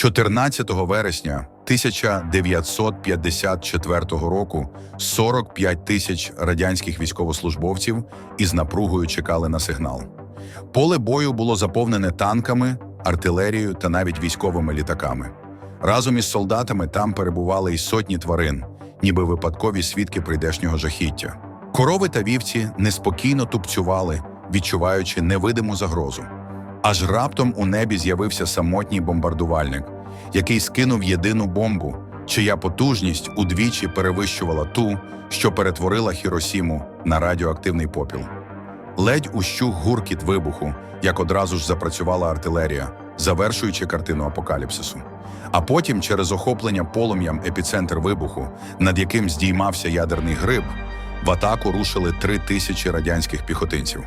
14 вересня 1954 року 45 тисяч радянських військовослужбовців із напругою чекали на сигнал. Поле бою було заповнене танками, артилерією та навіть військовими літаками. Разом із солдатами там перебували й сотні тварин, ніби випадкові свідки прийдешнього жахіття. Корови та вівці неспокійно тупцювали, відчуваючи невидиму загрозу. Аж раптом у небі з'явився самотній бомбардувальник, який скинув єдину бомбу, чия потужність удвічі перевищувала ту, що перетворила Хіросіму на радіоактивний попіл. Ледь ущух гуркіт вибуху, як одразу ж запрацювала артилерія, завершуючи картину апокаліпсису. А потім, через охоплення полум'ям епіцентр вибуху, над яким здіймався ядерний гриб, в атаку рушили три тисячі радянських піхотинців.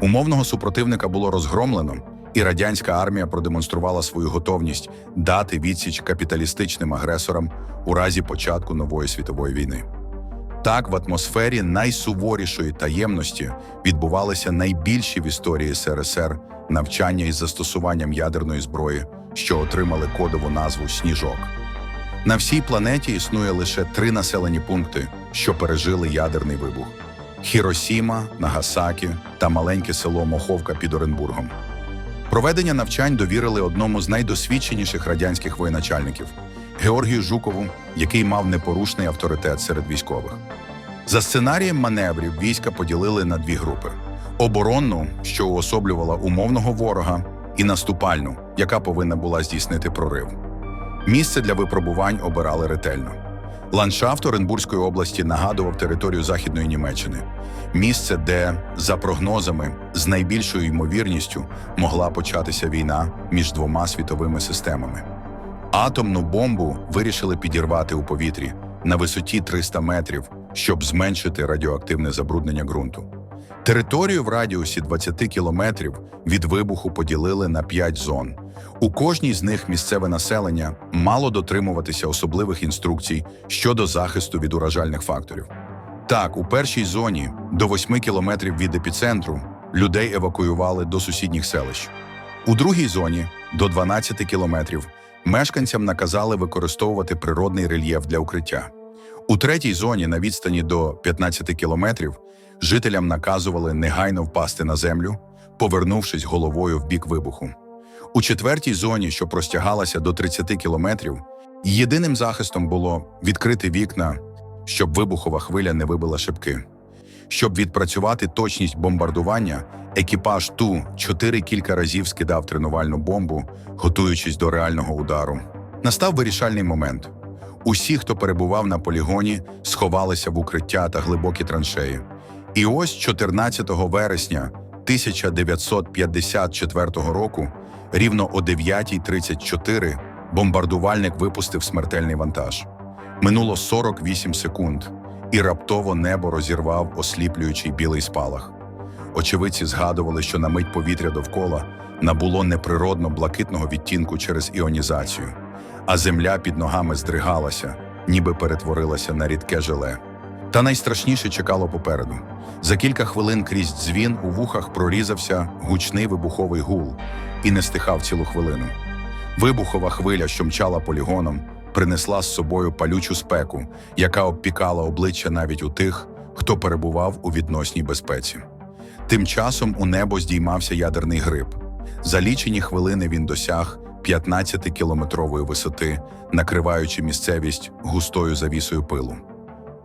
Умовного супротивника було розгромлено, і радянська армія продемонструвала свою готовність дати відсіч капіталістичним агресорам у разі початку нової світової війни. Так, в атмосфері найсуворішої таємності відбувалися найбільші в історії СРСР навчання із застосуванням ядерної зброї, що отримали кодову назву Сніжок. На всій планеті існує лише три населені пункти, що пережили ядерний вибух: Хіросіма, Нагасакі та маленьке село Моховка під Оренбургом. Проведення навчань довірили одному з найдосвідченіших радянських воєначальників Георгію Жукову, який мав непорушний авторитет серед військових. За сценарієм маневрів війська поділили на дві групи: оборонну, що уособлювала умовного ворога, і наступальну, яка повинна була здійснити прорив. Місце для випробувань обирали ретельно. Ландшафт Оренбурзької області нагадував територію Західної Німеччини, місце, де, за прогнозами, з найбільшою ймовірністю могла початися війна між двома світовими системами. Атомну бомбу вирішили підірвати у повітрі на висоті 300 метрів, щоб зменшити радіоактивне забруднення ґрунту. Територію в радіусі 20 кілометрів від вибуху поділили на 5 зон. У кожній з них місцеве населення мало дотримуватися особливих інструкцій щодо захисту від уражальних факторів. Так, у першій зоні до 8 кілометрів від епіцентру людей евакуювали до сусідніх селищ. У другій зоні до 12 кілометрів мешканцям наказали використовувати природний рельєф для укриття. У третій зоні на відстані до 15 кілометрів жителям наказували негайно впасти на землю, повернувшись головою в бік вибуху. У четвертій зоні, що простягалася до 30 кілометрів, єдиним захистом було відкрити вікна, щоб вибухова хвиля не вибила шибки. Щоб відпрацювати точність бомбардування, екіпаж ту чотири кілька разів скидав тренувальну бомбу, готуючись до реального удару. Настав вирішальний момент. Усі, хто перебував на полігоні, сховалися в укриття та глибокі траншеї. І ось 14 вересня 1954 року, рівно о 9.34, бомбардувальник випустив смертельний вантаж. Минуло 48 секунд, і раптово небо розірвав осліплюючий білий спалах. Очевидці згадували, що на мить повітря довкола набуло неприродно блакитного відтінку через іонізацію, а земля під ногами здригалася, ніби перетворилася на рідке желе. Та найстрашніше чекало попереду. За кілька хвилин крізь дзвін у вухах прорізався гучний вибуховий гул і не стихав цілу хвилину. Вибухова хвиля, що мчала полігоном, принесла з собою палючу спеку, яка обпікала обличчя навіть у тих, хто перебував у відносній безпеці. Тим часом у небо здіймався ядерний гриб. За лічені хвилини він досяг 15-кілометрової висоти, накриваючи місцевість густою завісою пилу.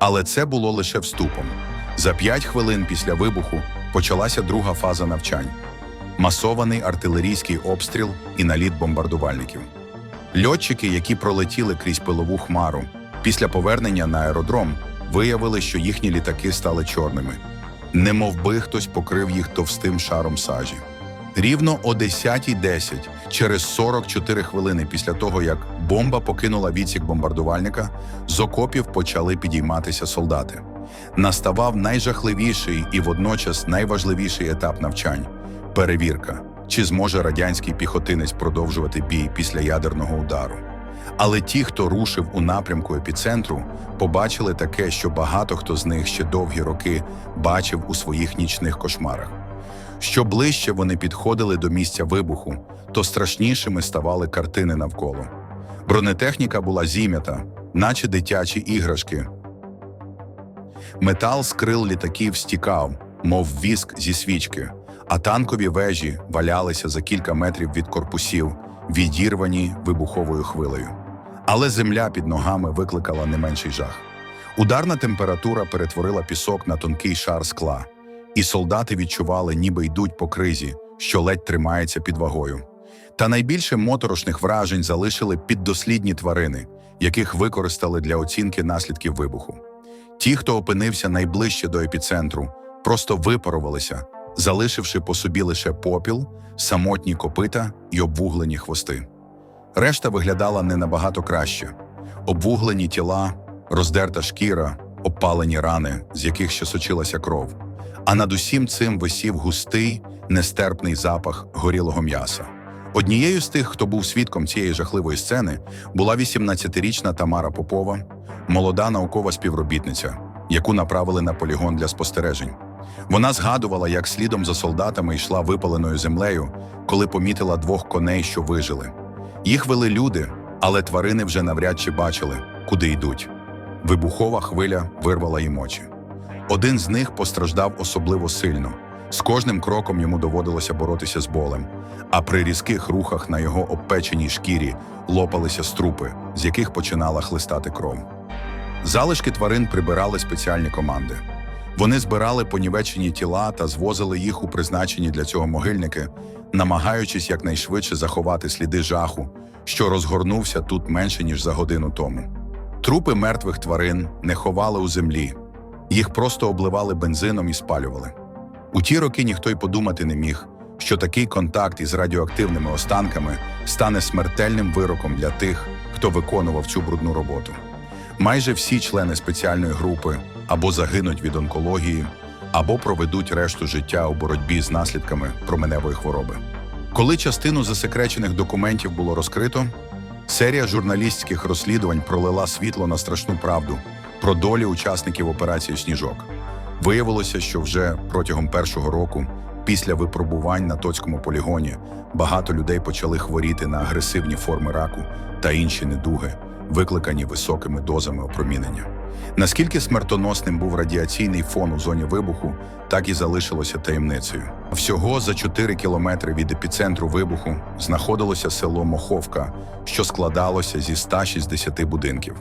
Але це було лише вступом. За п'ять хвилин після вибуху почалася друга фаза навчань масований артилерійський обстріл і наліт бомбардувальників. Льотчики, які пролетіли крізь пилову хмару, після повернення на аеродром виявили, що їхні літаки стали чорними. Немов би хтось покрив їх товстим шаром сажі. Рівно о 10.10, через 44 хвилини після того, як бомба покинула відсік бомбардувальника, з окопів почали підійматися солдати. Наставав найжахливіший і водночас найважливіший етап навчань перевірка, чи зможе радянський піхотинець продовжувати бій після ядерного удару. Але ті, хто рушив у напрямку епіцентру, побачили таке, що багато хто з них ще довгі роки бачив у своїх нічних кошмарах. Що ближче вони підходили до місця вибуху, то страшнішими ставали картини навколо. Бронетехніка була зім'ята, наче дитячі іграшки. Метал з крил літаків стікав, мов віск зі свічки, а танкові вежі валялися за кілька метрів від корпусів, відірвані вибуховою хвилею. Але земля під ногами викликала не менший жах. Ударна температура перетворила пісок на тонкий шар скла, і солдати відчували, ніби йдуть по кризі, що ледь тримається під вагою. Та найбільше моторошних вражень залишили піддослідні тварини, яких використали для оцінки наслідків вибуху. Ті, хто опинився найближче до епіцентру, просто випарувалися, залишивши по собі лише попіл, самотні копита й обвуглені хвости. Решта виглядала не набагато краще: обвуглені тіла, роздерта шкіра, обпалені рани, з яких ще сочилася кров. А над усім цим висів густий, нестерпний запах горілого м'яса. Однією з тих, хто був свідком цієї жахливої сцени, була 18-річна Тамара Попова, молода наукова співробітниця, яку направили на полігон для спостережень. Вона згадувала, як слідом за солдатами йшла випаленою землею, коли помітила двох коней, що вижили. Їх вели люди, але тварини вже навряд чи бачили, куди йдуть. Вибухова хвиля вирвала їм очі. Один з них постраждав особливо сильно. З кожним кроком йому доводилося боротися з болем, а при різких рухах на його обпеченій шкірі лопалися струпи, з яких починала хлистати кров. Залишки тварин прибирали спеціальні команди. Вони збирали понівечені тіла та звозили їх у призначені для цього могильники, намагаючись якнайшвидше заховати сліди жаху, що розгорнувся тут менше ніж за годину тому. Трупи мертвих тварин не ховали у землі, їх просто обливали бензином і спалювали. У ті роки ніхто й подумати не міг, що такий контакт із радіоактивними останками стане смертельним вироком для тих, хто виконував цю брудну роботу. Майже всі члени спеціальної групи або загинуть від онкології, або проведуть решту життя у боротьбі з наслідками променевої хвороби. Коли частину засекречених документів було розкрито, серія журналістських розслідувань пролила світло на страшну правду про долі учасників операції Сніжок. Виявилося, що вже протягом першого року, після випробувань на Тоцькому полігоні, багато людей почали хворіти на агресивні форми раку та інші недуги, викликані високими дозами опромінення. Наскільки смертоносним був радіаційний фон у зоні вибуху, так і залишилося таємницею. Всього за 4 кілометри від епіцентру вибуху знаходилося село Моховка, що складалося зі 160 будинків.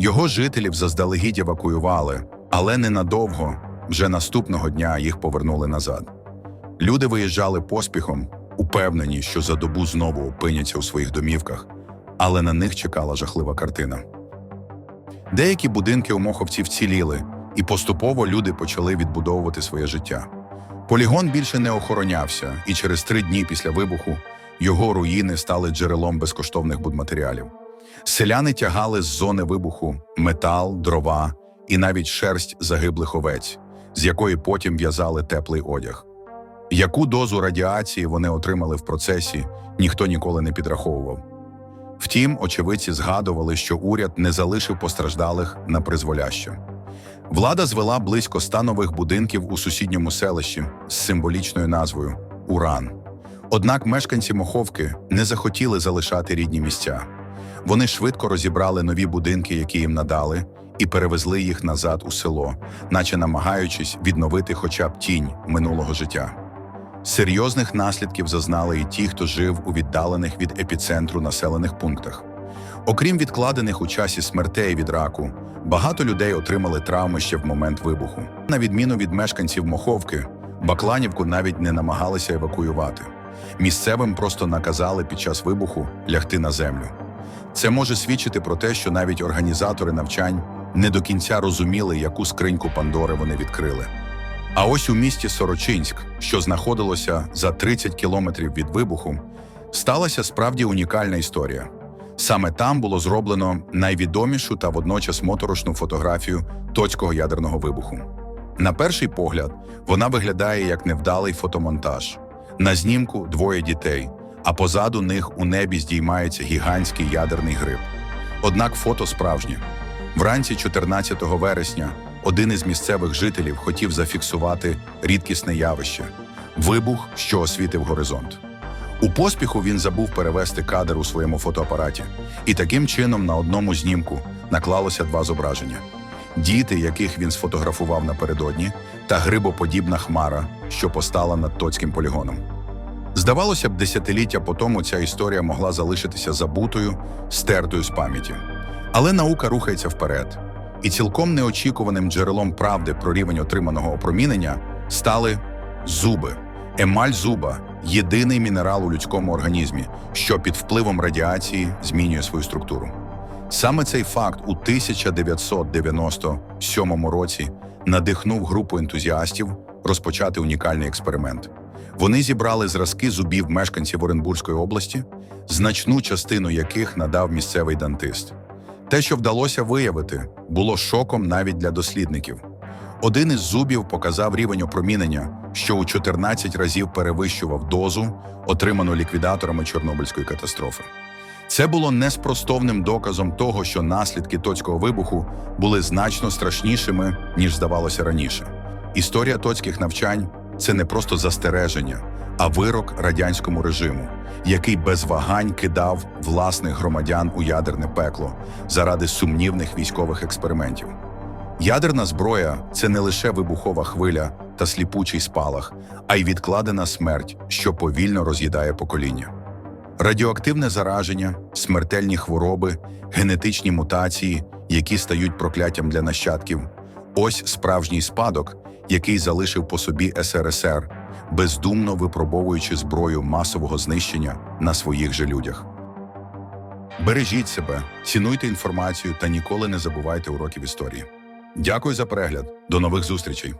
Його жителів заздалегідь евакуювали, але ненадовго, вже наступного дня їх повернули назад. Люди виїжджали поспіхом, упевнені, що за добу знову опиняться у своїх домівках, але на них чекала жахлива картина. Деякі будинки у Моховці вціліли, і поступово люди почали відбудовувати своє життя. Полігон більше не охоронявся, і через три дні після вибуху його руїни стали джерелом безкоштовних будматеріалів. Селяни тягали з зони вибуху метал, дрова і навіть шерсть загиблих овець, з якої потім в'язали теплий одяг. Яку дозу радіації вони отримали в процесі, ніхто ніколи не підраховував. Втім, очевидці згадували, що уряд не залишив постраждалих на призволяще. Влада звела близько ста нових будинків у сусідньому селищі з символічною назвою Уран. Однак мешканці Моховки не захотіли залишати рідні місця. Вони швидко розібрали нові будинки, які їм надали, і перевезли їх назад у село, наче намагаючись відновити хоча б тінь минулого життя. Серйозних наслідків зазнали і ті, хто жив у віддалених від епіцентру населених пунктах. Окрім відкладених у часі смертей від раку, багато людей отримали травми ще в момент вибуху. На відміну від мешканців Моховки, Бакланівку навіть не намагалися евакуювати. Місцевим просто наказали під час вибуху лягти на землю. Це може свідчити про те, що навіть організатори навчань не до кінця розуміли, яку скриньку Пандори вони відкрили. А ось у місті Сорочинськ, що знаходилося за 30 кілометрів від вибуху, сталася справді унікальна історія. Саме там було зроблено найвідомішу та водночас моторошну фотографію тоцького ядерного вибуху. На перший погляд, вона виглядає як невдалий фотомонтаж. На знімку двоє дітей, а позаду них у небі здіймається гігантський ядерний гриб. Однак фото справжнє. Вранці 14 вересня один із місцевих жителів хотів зафіксувати рідкісне явище вибух, що освітив горизонт. У поспіху він забув перевести кадр у своєму фотоапараті, і таким чином на одному знімку наклалося два зображення: діти, яких він сфотографував напередодні, та грибоподібна хмара, що постала над Тоцьким полігоном. Здавалося б, десятиліття по тому ця історія могла залишитися забутою, стертою з пам'яті. Але наука рухається вперед, і цілком неочікуваним джерелом правди про рівень отриманого опромінення стали зуби. Емаль зуба єдиний мінерал у людському організмі, що під впливом радіації змінює свою структуру. Саме цей факт у 1997 році надихнув групу ентузіастів розпочати унікальний експеримент. Вони зібрали зразки зубів мешканців Оренбурзької області, значну частину яких надав місцевий дантист. Те, що вдалося виявити, було шоком навіть для дослідників. Один із зубів показав рівень опромінення, що у 14 разів перевищував дозу, отриману ліквідаторами Чорнобильської катастрофи. Це було неспростовним доказом того, що наслідки тоцького вибуху були значно страшнішими, ніж здавалося раніше. Історія тоцьких навчань це не просто застереження, а вирок радянському режиму, який без вагань кидав власних громадян у ядерне пекло заради сумнівних військових експериментів. Ядерна зброя це не лише вибухова хвиля та сліпучий спалах, а й відкладена смерть, що повільно роз'їдає покоління. Радіоактивне зараження, смертельні хвороби, генетичні мутації, які стають прокляттям для нащадків ось справжній спадок, який залишив по собі СРСР, бездумно випробовуючи зброю масового знищення на своїх же людях. Бережіть себе, цінуйте інформацію та ніколи не забувайте уроків історії. Дякую за перегляд. До нових зустрічей!